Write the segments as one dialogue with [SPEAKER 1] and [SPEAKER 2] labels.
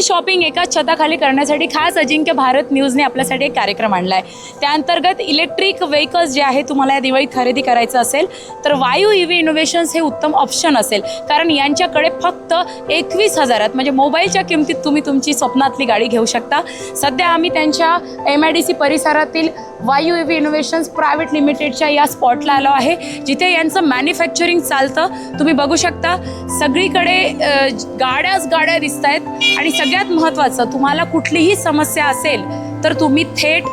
[SPEAKER 1] Shopping एकाच छताखाली करण्यासाठी खास अजिंक्य भारत न्यूजने आपल्यासाठी एक कार्यक्रम आणला आहे त्या अंतर्गत इलेक्ट्रिक व्हेकल्स जे आहे तुम्हाला या दिवाळीत खरेदी करायचं असेल तर वायू ई व्ही इनोव्हेशन्स हे उत्तम ऑप्शन असेल. कारण यांच्याकडे फक्त एकवीस हजारात म्हणजे मोबाईलच्या किमतीत तुम्ही तुमची स्वप्नातली गाडी घेऊ शकता. सध्या आम्ही त्यांच्या एम आय डी सी परिसरातील वायू ई व्ही इनोव्हेशन्स प्रायव्हेट लिमिटेडच्या या स्पॉटला आलो आहे. जिथे यांचं मॅन्युफॅक्चरिंग चालतं. तुम्ही बघू शकता सगळीकडे गाड्याच गाड्या दिसत आहेत आणि सगळ्यात महत्त्वाचं तुम्हाला कुठलीही समस्या असेल तर तुम्ही थेट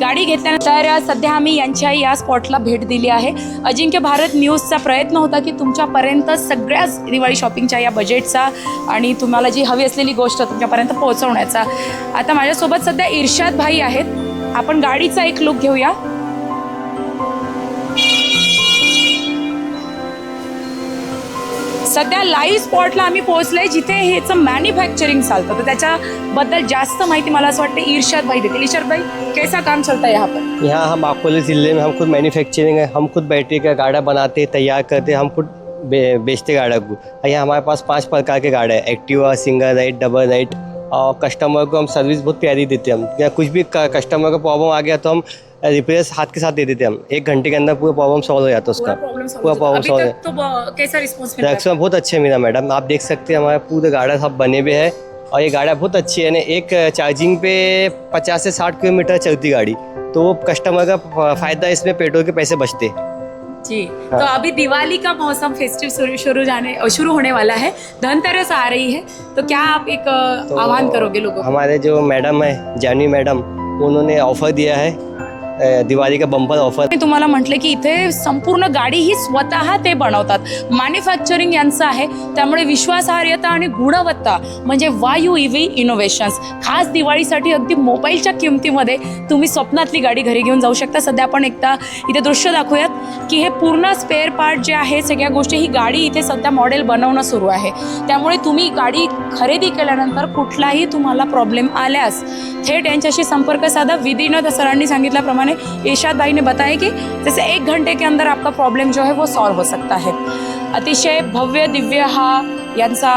[SPEAKER 1] गाडी घेतल्यानंतर सध्या आम्ही यांच्या या स्पॉटला भेट दिली आहे. अजिंक्य भारत न्यूजचा प्रयत्न होता की तुमच्यापर्यंत सगळ्याच दिवाळी शॉपिंगच्या या बजेटचा आणि तुम्हाला जी हवी असलेली गोष्ट तुमच्यापर्यंत पोहोचवण्याचा. आता माझ्यासोबत सध्या इर्शाद भाई आहेत. आपण गाडीचा एक लुक घेऊया. सध्या लाईव्ह स्पॉटला आम्ही पोहोचलोय जिथे ह्याचं मॅन्युफॅक्चरिंग चालतं. तर त्याच्याबद्दल जास्त माहिती मला असं वाटतं इर्शाद भाई देतील. इर्शाद भाई कैसा काम चलता है यहाँ पर
[SPEAKER 2] यहाँ हम अकोले ज़िले में हम खुद मैन्युफैक्चरिंग है हम खुद बैटरी का गाड़ा बनाते तैयार करते हम खुद बे, बेचते गाड़ा को। यहाँ हमारे पास पांच प्रकार के गाड्या है Activa single ride double ride और कस्टमर को हम सर्विस बहुत प्यारी देते हैं हम। या कुछ भी कस्टमर का प्रॉब्लम आ गया तो हम रिपेयर हाथ के साथ दे देते हैं हम। एक घंटे के अंदर पूरा प्रॉब्लम सॉल्व हो जाता है उसका। पूरा प्रॉब्लम सॉल्व है
[SPEAKER 1] तो कैसा रिस्पॉन्स है
[SPEAKER 2] बहुत अच्छे मिला मैडम। आप देख सकते हैं हमारे पूरे गाड़ा सब बने हुए हैं। और ये गाड़ा बहुत अच्छी है। ना एक चार्जिंग पे पचास से साठ किलोमीटर चलती गाड़ी। तो वो कस्टमर का फ़ायदा इसमें पेट्रोल के पैसे बचते।
[SPEAKER 1] जी तो अभी दिवाली का मौसम फेस्टिव शुरू शुरू जाने शुरू होने वाला है। धनतेरस आ रही है तो क्या आप एक
[SPEAKER 2] तो
[SPEAKER 1] आह्वान करोगे लोगों
[SPEAKER 2] हमारे जो मैडम है जानवी मैडम उन्होंने ऑफ़र दिया है। अ, का ऑफर
[SPEAKER 1] मी तुम्हाला म्हटलं की इथे संपूर्ण गाडी ही स्वतः ते बनवतात. मॅन्युफॅक्चरिंग यांचं आहे. त्यामुळे विश्वासार्हता आणि गुणवत्ता म्हणजे वायू इव्ही व्ही इनोव्हेशन्स खास दिवाळीसाठी अगदी मोबाईलच्या किमतीमध्ये तुम्ही स्वप्नातली गाडी घरी घेऊन जाऊ शकता. सध्या आपण एकदा इथे दृश्य दाखवूयात की हे पूर्ण स्पेअर पार्ट जे आहे सगळ्या गोष्टी ही गाडी इथे सध्या मॉडेल बनवणं सुरू आहे. त्यामुळे तुम्ही गाडी खरेदी केल्यानंतर कुठलाही तुम्हाला प्रॉब्लेम आल्यास थेट यांच्याशी संपर्क साधा. विधीनं सरांनी सांगितल्याप्रमाणे इर्शाद भाई ने बताया कि जैसे एक घंटे के अंदर आपका प्रॉब्लम जो है वो सॉल्व हो सकता है। अतिशय भव्य दिव्य हा यांचा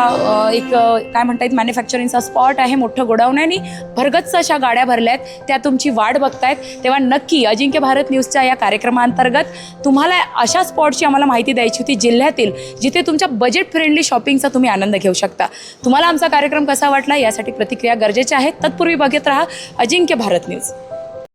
[SPEAKER 1] एक काय म्हणता येईल मॅन्युफॅक्चरिंगचा स्पॉट आहे मोठं गोडाऊन आहे आणि भरगतच अशा गाड्या भरल्या आहेत. त्या तुमची वाट बघतायत. तेव्हा नक्की अजिंक्य भारत न्यूजच्या या कार्यक्रमाअंतर्गत तुम्हाला अशा स्पॉटची आम्हाला माहिती द्यायची होती जिल्ह्यातील जिथे तुमच्या बजेट फ्रेंडली शॉपिंगचा तुम्ही आनंद घेऊ शकता. तुम्हाला आमचा कार्यक्रम कसा वाटला यासाठी प्रतिक्रिया गरजेच्या आहेत तत्पूर्वी बघत राहा अजिंक्य भारत न्यूज